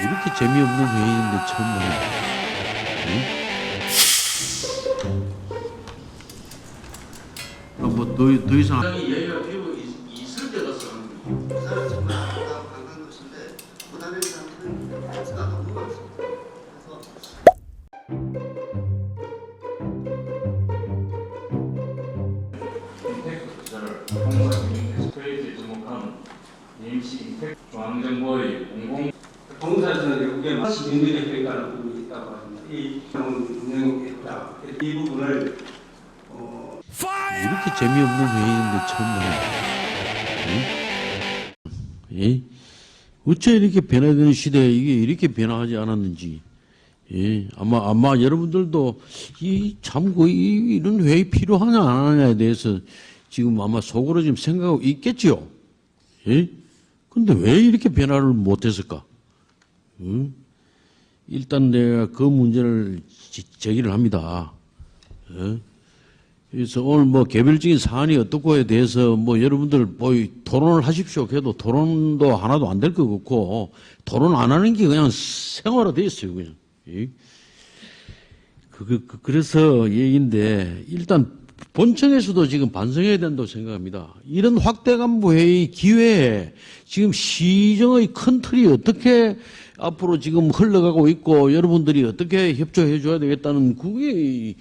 이렇게 재미없는 회의인데 처음 보네. 응? 뭐더 더 이상 예의가 있- 때 정말 사람들은 가치가 너무 많습니다. 임시 임팩트 중앙정보의 공공 동사에서는 결국에 시민들의 평가하는 부분이 있다고 합니다. 이 운영이 있다. 이 부분을 어, 이렇게 재미없는 회의인데 처음 보네. 응? 예? 어째 이렇게 변화되는 시대에 이게 이렇게 변화하지 않았는지. 예, 아마, 아마 여러분들도 이, 참, 그, 이, 이런 회의 필요하냐, 안 하냐에 대해서 지금 아마 속으로 지금 생각하고 있겠지요. 예? 근데 왜 이렇게 변화를 못했을까? 응? 일단 내가 그 문제를 지- 제기를 합니다. 예? 그래서 오늘 뭐 개별적인 사안이 어떻고에 대해서 뭐 여러분들 뭐 토론을 하십시오. 그래도 토론도 하나도 안 될 것 같고 토론 안 하는 게 그냥 생활화돼 있어요. 그냥. 예? 그, 그, 그- 그래서 얘기인데 일단 본청에서도 지금 반성해야 된다고 생각합니다. 이런 확대 간부 회의 기회에 지금 시정의 큰 틀이 어떻게 앞으로 지금 흘러가고 있고 여러분들이 어떻게 협조해 줘야 되겠다는 그게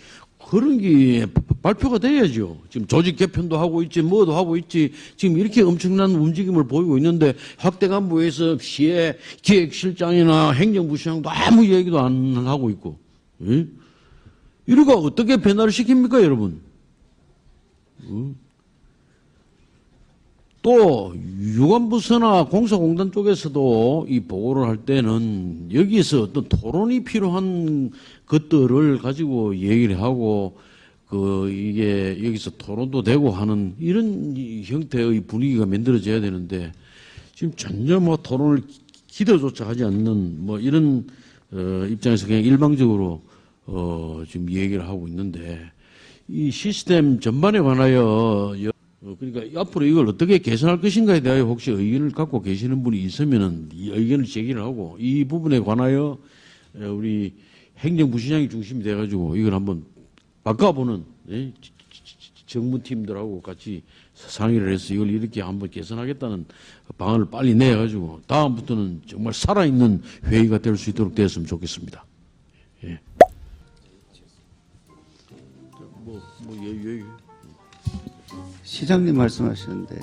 그런 게 발표가 돼야죠. 지금 조직 개편도 하고 있지, 뭐도 하고 있지. 지금 이렇게 엄청난 움직임을 보이고 있는데 확대 간부에서 시의 기획실장이나 행정부시장도 아무 얘기도 안 하고 있고. 예? 이러가 어떻게 변화를 시킵니까, 여러분? 어? 또 유관부서나 공사공단 쪽에서도 이 보고를 할 때는 여기에서 어떤 토론이 필요한 것들을 가지고 얘기를 하고 그 이게 여기서 토론도 되고 하는 이런 이 형태의 분위기가 만들어져야 되는데 지금 전혀 뭐 토론을 기대조차 하지 않는 뭐 이런 어 입장에서 그냥 일방적으로 어 지금 얘기를 하고 있는데 이 시스템 전반에 관하여 여- 어, 그러니까 앞으로 이걸 어떻게 개선할 것인가에 대하여 혹시 의견을 갖고 계시는 분이 있으면은 이 의견을 제기를 하고 이 부분에 관하여 에, 우리 행정부시장이 중심이 돼가지고 이걸 한번 바꿔보는 예? 정무팀들하고 같이 상의를 해서 이걸 이렇게 한번 개선하겠다는 방안을 빨리 내가지고 다음부터는 정말 살아있는 회의가 될 수 있도록 되었으면 좋겠습니다. 예. 뭐, 뭐, 예, 예, 예. 시장님 말씀하시는데